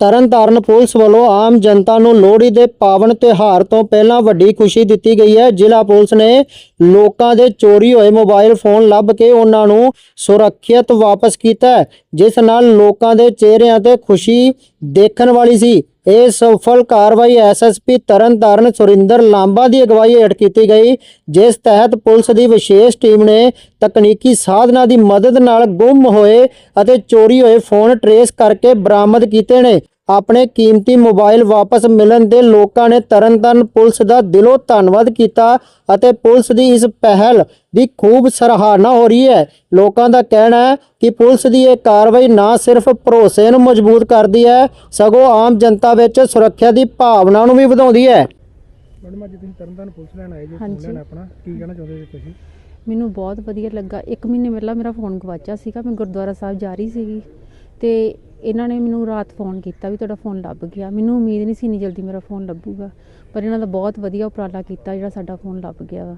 Tarn Taran police ਵੱਲੋਂ ਆਮ ਜਨਤਾ ਨੂੰ ਲੋਹੜੀ ਦੇ ਪਾਵਨ ਤਿਉਹਾਰ ਤੋਂ ਪਹਿਲਾਂ ਵੱਡੀ ਖੁਸ਼ੀ ਦਿੱਤੀ ਗਈ ਹੈ। ਜ਼ਿਲ੍ਹਾ ਪੁਲਿਸ ਨੇ ਲੋਕਾਂ ਦੇ ਚੋਰੀ ਹੋਏ ਮੋਬਾਈਲ ਫੋਨ ਲੱਭ ਕੇ ਉਹਨਾਂ ਨੂੰ ਸੁਰੱਖਿਅਤ ਵਾਪਸ ਕੀਤਾ ਜਿਸ ਨਾਲ ਲੋਕਾਂ ਦੇ ਚਿਹਰਿਆਂ ਤੇ ਖੁਸ਼ੀ ਦੇਖਣ ਵਾਲੀ ਸੀ। ਇਹ ਸਫਲ ਕਾਰਵਾਈ ਐਸਐਸਪੀ ਤਰਨਤਾਰਨ ਸੁਰਿੰਦਰ ਲਾਂਬਾ ਦੀ ਅਗਵਾਈ ਹੇਠ ਕੀਤੀ ਗਈ, ਜਿਸ ਤਹਿਤ ਪੁਲਿਸ ਦੀ ਵਿਸ਼ੇਸ਼ ਟੀਮ ਨੇ ਤਕਨੀਕੀ ਸਾਧਨਾਂ ਦੀ ਮਦਦ ਨਾਲ ਗੁੰਮ ਹੋਏ ਅਤੇ ਚੋਰੀ ਹੋਏ ਫੋਨ ਟਰੇਸ ਕਰਕੇ ਬਰਾਮਦ ਕੀਤੇ ਨੇ। ਆਪਣੇ ਕੀਮਤੀ ਮੋਬਾਈਲ ਵਾਪਸ ਮਿਲਣ ਤੇ ਲੋਕਾਂ ਨੇ ਤਰਨਤਾਰਨ ਪੁਲਿਸ ਦਾ ਦਿਲੋਂ ਧੰਨਵਾਦ ਕੀਤਾ ਅਤੇ ਪੁਲਿਸ ਦੀ ਇਸ ਪਹਿਲ ਦੀ ਖੂਬ ਸਰਾਹਨਾ ਹੋ ਰਹੀ ਹੈ। ਲੋਕਾਂ ਦਾ ਕਹਿਣਾ ਹੈ ਕਿ ਪੁਲਿਸ ਦੀ ਇਹ ਕਾਰਵਾਈ ਨਾ ਸਿਰਫ ਭਰੋਸੇ ਨੂੰ ਮਜ਼ਬੂਤ ਕਰਦੀ ਹੈ ਸਗੋਂ ਆਮ ਜਨਤਾ ਵਿੱਚ ਸੁਰੱਖਿਆ ਦੀ ਭਾਵਨਾ ਨੂੰ ਵੀ ਵਧਾਉਂਦੀ ਹੈ। ਮੈਡਮ ਅੱਜ ਤੁਸੀਂ ਤਰਨਤਾਰਨ ਪੁਲਿਸ ਲੈਣ ਆਏ ਜੇ ਫੋਨ ਹਾਂਜੀ। ਲੈਣਾ ਆਪਣਾ। ਕੀ ਕਹਿਣਾ ਚਾਹੁੰਦੇ ਜੀ ਤੁਸੀਂ? ਮੈਨੂੰ ਬਹੁਤ ਵਧੀਆ ਲੱਗਾ। ਇੱਕ ਮਹੀਨੇ ਪਹਿਲਾਂ ਮੇਰਾ ਫੋਨ ਗਵਾਚਿਆ ਸੀਗਾ। ਮੈਂ ਗੁਰਦੁਆਰਾ ਸਾਹਿਬ ਜਾ ਰਹੀ ਸੀਗੀ। ਤੇ ਇਹਨਾਂ ਨੇ ਮੈਨੂੰ ਰਾਤ ਫੋਨ ਕੀਤਾ ਵੀ ਤੁਹਾਡਾ ਫੋਨ ਲੱਭ ਗਿਆ ਮੈਨੂੰ ਉਮੀਦ ਨਹੀਂ ਸੀ ਇੰਨੀ ਜਲਦੀ ਮੇਰਾ ਫੋਨ ਲੱਭੂਗਾ ਪਰ ਇਹਨਾਂ ਦਾ ਬਹੁਤ ਵਧੀਆ ਉਪਰਾਲਾ ਕੀਤਾ ਜਿਹੜਾ ਸਾਡਾ ਫੋਨ ਲੱਭ ਗਿਆ ਵਾ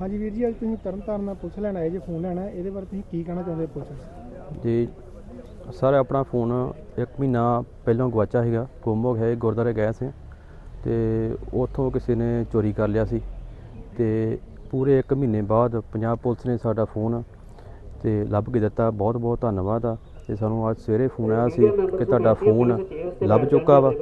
ਹਾਂਜੀ ਵੀਰ ਜੀ ਅੱਜ ਤੁਸੀਂ ਤਰਨਤਾਰਨ ਨਾਲ ਪੁਲਿਸ ਲੈਣ ਆਏ ਜੇ ਫੋਨ ਲੈਣਾ ਇਹਦੇ ਬਾਰੇ ਤੁਸੀਂ ਕੀ ਕਹਿਣਾ ਚਾਹੁੰਦੇ ਪੁਲਿਸ ਨੂੰ? ਜੀ ਸਰ ਆਪਣਾ ਫੋਨ ਇੱਕ ਮਹੀਨਾ ਪਹਿਲਾਂ ਗਵਾਚਾ ਸੀਗਾ ਗੁੰਮ ਹੋ ਗਿਆ ਗੁਰਦੁਆਰੇ ਗਏ ਸੀ ਤੇ ਉੱਥੋਂ ਕਿਸੇ ਨੇ ਚੋਰੀ ਕਰ ਲਿਆ ਸੀ ਤੇ ਪੂਰੇ ਇੱਕ ਮਹੀਨੇ ਬਾਅਦ ਪੰਜਾਬ ਪੁਲਿਸ ਨੇ ਸਾਡਾ ਫੋਨ ਤੇ ਲੱਭ ਕੇ ਦਿੱਤਾ। ਬਹੁਤ ਬਹੁਤ ਧੰਨਵਾਦ ਆ। ਤੇ ਸਾਨੂੰ ਅੱਜ ਸਵੇਰੇ ਫੋਨ ਆਇਆ ਸੀ ਕਿ ਤੁਹਾਡਾ ਫੋਨ ਲੱਭ ਚੁੱਕਾ ਵਾ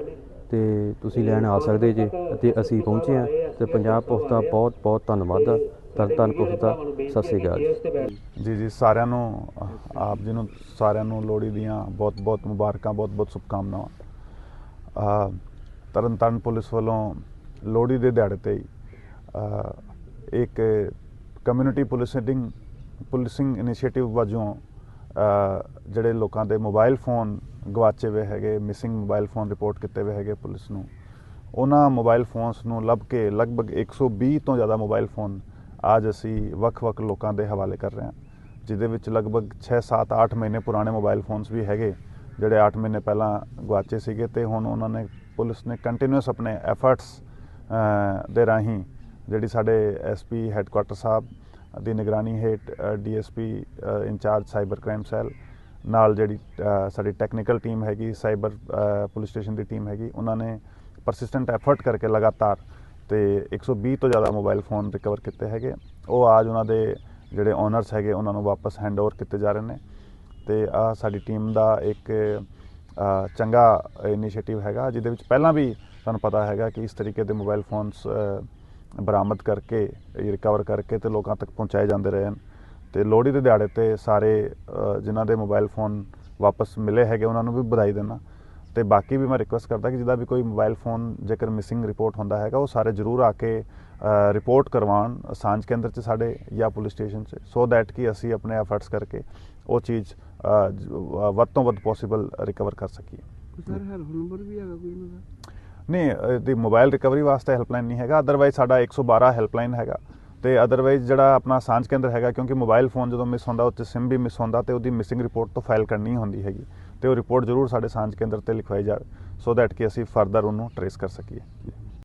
ਤੇ ਤੁਸੀਂ ਲੈਣ ਆ ਸਕਦੇ ਜੇ ਅਤੇ ਅਸੀਂ ਪਹੁੰਚੇ ਆ ਤੇ ਪੰਜਾਬ ਪੁਲਿਸ ਦਾ ਬਹੁਤ ਬਹੁਤ ਧੰਨਵਾਦ ਆ। ਤਰਨਤਾਰਨ ਪੁਲਿਸ ਦਾ ਸਤਿ ਸ਼੍ਰੀ ਅਕਾਲ ਜੀ। ਜੀ ਜੀ ਸਾਰਿਆਂ ਨੂੰ ਆਪ ਜੀ ਨੂੰ ਸਾਰਿਆਂ ਨੂੰ ਲੋਹੜੀ ਦੀਆਂ ਬਹੁਤ ਬਹੁਤ ਮੁਬਾਰਕਾਂ ਬਹੁਤ ਬਹੁਤ ਸ਼ੁਭਕਾਮਨਾਵਾਂ ਤਰਨਤਾਰਨ ਪੁਲਿਸ ਵੱਲੋਂ ਲੋਹੜੀ ਦੇ ਦਿਹਾੜੇ ਤੇ ਇੱਕ ਕਮਿਊਨਿਟੀ ਪੁਲਿਸਿੰਗ ਪੁਲਿਸਿੰਗ ਇਨੀਸ਼ੀਏਟਿਵ ਵਜੋਂ ਜਿਹੜੇ ਲੋਕਾਂ ਦੇ ਮੋਬਾਈਲ ਫੋਨ ਗਵਾਚੇ ਹੋਏ ਹੈਗੇ, ਮਿਸਿੰਗ ਮੋਬਾਈਲ ਫੋਨ ਰਿਪੋਰਟ ਕੀਤੇ ਹੋਏ ਹੈਗੇ ਪੁਲਿਸ ਨੂੰ, ਉਹਨਾਂ ਮੋਬਾਈਲ ਫੋਨਸ ਨੂੰ ਲੱਭ ਕੇ ਲਗਭਗ 120 ਤੋਂ ਜ਼ਿਆਦਾ ਮੋਬਾਈਲ ਫੋਨ ਅੱਜ ਅਸੀਂ ਵੱਖ-ਵੱਖ ਲੋਕਾਂ ਦੇ ਹਵਾਲੇ ਕਰ ਰਹੇ ਹਾਂ, ਜਿਹਦੇ ਵਿੱਚ ਲਗਭਗ 6 7 8 ਮਹੀਨੇ ਪੁਰਾਣੇ ਮੋਬਾਈਲ ਫੋਨਸ ਵੀ ਹੈਗੇ, ਜਿਹੜੇ 8 ਮਹੀਨੇ ਪਹਿਲਾਂ ਗਵਾਚੇ ਸੀਗੇ ਤੇ ਹੁਣ ਉਹਨਾਂ ਨੇ, ਪੁਲਿਸ ਨੇ ਕੰਟੀਨਿਊਸ ਆਪਣੇ ਐਫਰਟਸ ਦੇ ਰਾਹੀਂ ਜਿਹੜੀ ਸਾਡੇ ਐਸਪੀ ਹੈੱਡਕੁਆਟਰ ਸਾਹਿਬ ਦੀ ਨਿਗਰਾਨੀ ਹੇਠ DSP incharge cyber crime cell ਨਾਲ ਜਿਹੜੀ ਸਾਡੀ ਟੈਕਨੀਕਲ ਟੀਮ ਹੈਗੀ, ਸਾਈਬਰ ਪੁਲਿਸ ਸਟੇਸ਼ਨ ਦੀ ਟੀਮ ਹੈਗੀ, ਉਹਨਾਂ ਨੇ ਪਰਸਿਸਟੈਂਟ ਐਫਰਟ ਕਰਕੇ ਲਗਾਤਾਰ ਤੇ 120 ਤੋਂ ਜ਼ਿਆਦਾ ਮੋਬਾਈਲ ਫੋਨ ਰਿਕਵਰ ਕੀਤੇ ਹੈਗੇ। ਉਹ ਆਜ ਉਹਨਾਂ ਦੇ ਜਿਹੜੇ ਓਨਰਸ ਹੈਗੇ, ਉਹਨਾਂ ਨੂੰ ਵਾਪਸ ਹੈਂਡਓਵਰ ਕੀਤੇ ਜਾ ਰਹੇ ਨੇ ਤੇ ਆ ਸਾਡੀ ਟੀਮ ਦਾ ਇੱਕ ਚੰਗਾ ਇਨੀਸ਼ੀਏਟਿਵ ਹੈਗਾ, ਜਿਹਦੇ ਵਿੱਚ ਪਹਿਲਾਂ ਵੀ ਤੁਹਾਨੂੰ ਪਤਾ ਹੈਗਾ ਕਿ ਇਸ ਤਰੀਕੇ ਦੇ ਮੋਬਾਈਲ ਫੋਨਸ ਬਰਾਮਦ ਕਰਕੇ ਰਿਕਵਰ ਕਰਕੇ ਤੇ ਲੋਕਾਂ ਤੱਕ ਪਹੁੰਚਾਏ ਜਾਂਦੇ ਰਹੇ ਹਨ। ਤੇ ਲੋਹੜੀ ਦੇ ਦਿਹਾੜੇ ਤੇ ਸਾਰੇ ਜਿਨ੍ਹਾਂ ਦੇ ਮੋਬਾਈਲ ਫੋਨ ਵਾਪਸ ਮਿਲੇ ਹੈਗੇ, ਉਹਨਾਂ ਨੂੰ ਵੀ ਵਧਾਈ ਦੇਣਾ ਤੇ ਬਾਕੀ ਵੀ ਮੈਂ ਰਿਕੁਐਸਟ ਕਰਦਾ ਕਿ ਜਿਹਦਾ ਵੀ ਕੋਈ ਮੋਬਾਈਲ ਫੋਨ ਜੇਕਰ ਮਿਸਿੰਗ ਰਿਪੋਰਟ ਹੁੰਦਾ ਹੈਗਾ, ਉਹ ਸਾਰੇ ਜ਼ਰੂਰ ਆ ਕੇ ਰਿਪੋਰਟ ਕਰਵਾਉਣ ਸਾਂਝ ਕੇਂਦਰ 'ਚ ਸਾਡੇ ਜਾਂ ਪੁਲਿਸ ਸਟੇਸ਼ਨ 'ਚ ਸੋ ਦੈਟ ਕਿ ਅਸੀਂ ਆਪਣੇ ਐਫਰਟਸ ਕਰਕੇ ਉਹ ਚੀਜ਼ ਵੱਧ ਤੋਂ ਵੱਧ ਪੋਸੀਬਲ ਰਿਕਵਰ ਕਰ ਸਕੀਏ। ਸਰ ਹੈਲਪ ਨੰਬਰ ਵੀ ਹੈਗਾ ਕੋਈ ਇਹਨਾਂ ਦਾ? ਨਹੀਂ, ਇਹਦੀ ਮੋਬਾਈਲ ਰਿਕਵਰੀ ਵਾਸਤੇ ਹੈਲਪਲਾਈਨ ਨਹੀਂ ਹੈਗਾ ਅਦਰਵਾਈਜ਼ ਸਾਡਾ 112 ਹੈਲਪਲਾਈਨ ਹੈਗਾ। ਤੇ ਅਦਰਵਾਈਜ਼ ਜਿਹੜਾ ਆਪਣਾ ਸਾਂਝ ਕੇਂਦਰ ਹੈਗਾ, ਕਿਉਂਕਿ ਮੋਬਾਈਲ ਫੋਨ ਜਦੋਂ ਮਿਸ ਹੁੰਦਾ ਉਹ 'ਚ ਸਿਮ ਵੀ ਮਿਸ ਹੁੰਦਾ, ਤੇ ਉਹਦੀ ਮਿਸਿੰਗ ਰਿਪੋਰਟ ਤੋਂ ਫਾਈਲ ਕਰਨੀ ਹੁੰਦੀ ਹੈਗੀ। ਤੇ ਉਹ ਰਿਪੋਰਟ ਜ਼ਰੂਰ ਸਾਡੇ ਸਾਂਝ ਕੇਂਦਰ ਤੇ ਲਿਖਵਾਈ ਜਾਵੇ ਸੋ ਦੈਟ ਕਿ ਅਸੀਂ ਫਰਦਰ ਉਹਨੂੰ ਟਰੇਸ ਕਰ ਸਕੀਏ।